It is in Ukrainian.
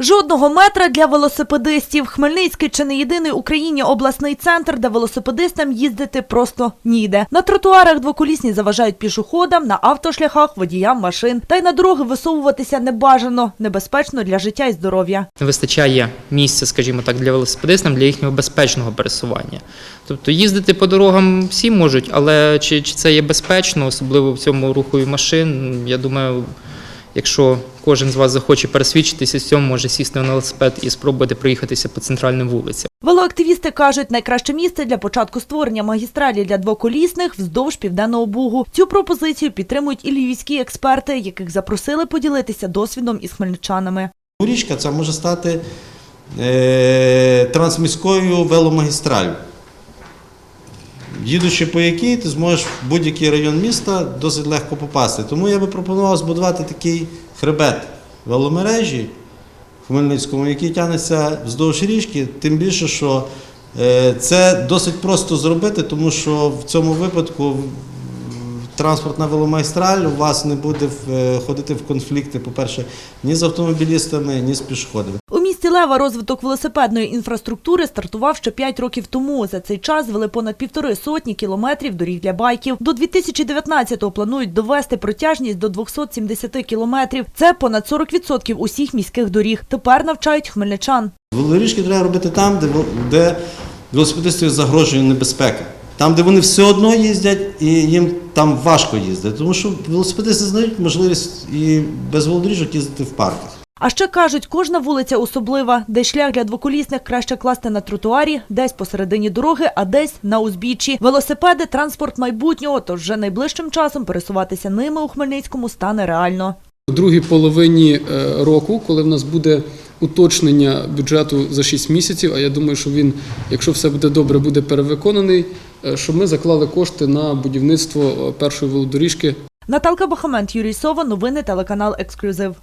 Жодного метра для велосипедистів. Хмельницький чи не єдиний Україні обласний центр, де велосипедистам їздити просто ніде. На тротуарах двоколісні заважають пішоходам, на автошляхах водіям машин. Та й на дороги висовуватися не бажано, небезпечно для життя і здоров'я. не вистачає місця, скажімо так, для велосипедистам для їхнього безпечного пересування. Тобто їздити по дорогам всі можуть, але чи, чи це є безпечно, особливо в цьому руху машин, я думаю, якщо кожен з вас захоче пересвідчитися в цьому, може сісти на велосипед і спробувати проїхатися по центральним вулицям. Велоактивісти кажуть, найкраще місце для початку створення магістралі для двоколісних вздовж південного бугу. Цю пропозицію підтримують і львівські експерти, яких запросили поділитися досвідом із хмельничанами. Річка це може стати е, трансміською веломагістралью. Їдучи по якій, ти зможеш в будь-який район міста досить легко попасти. Тому я би пропонував збудувати такий хребет веломережі в Хмельницькому, який тягнеться вздовж річки, тим більше, що е, це досить просто зробити, тому що в цьому випадку транспортна веломагістраль у вас не буде в- ходити в конфлікти, по-перше, ні з автомобілістами, ні з пішоходами. Місті розвиток велосипедної інфраструктури стартував ще 5 років тому. За цей час звели понад півтори сотні кілометрів доріг для байків. До 2019-го планують довести протяжність до 270 кілометрів. Це понад 40% усіх міських доріг. Тепер навчають хмельничан. Велоріжки треба робити там, де, де велосипедистів загрожує небезпека. Там, де вони все одно їздять, і їм там важко їздити. Тому що велосипедисти знають можливість і без велодоріжок їздити в парках. А ще кажуть, кожна вулиця особлива, де шлях для двоколісних краще класти на тротуарі, десь посередині дороги, а десь на узбіччі. Велосипеди – транспорт майбутнього, тож вже найближчим часом пересуватися ними у Хмельницькому стане реально. У другій половині е, року, коли в нас буде уточнення бюджету за 6 місяців, а я думаю, що він, якщо все буде добре, буде перевиконаний, е, щоб ми заклали кошти на будівництво е, першої велодоріжки Наталка Бахамент, Юрій Сова, новини телеканал «Ексклюзив».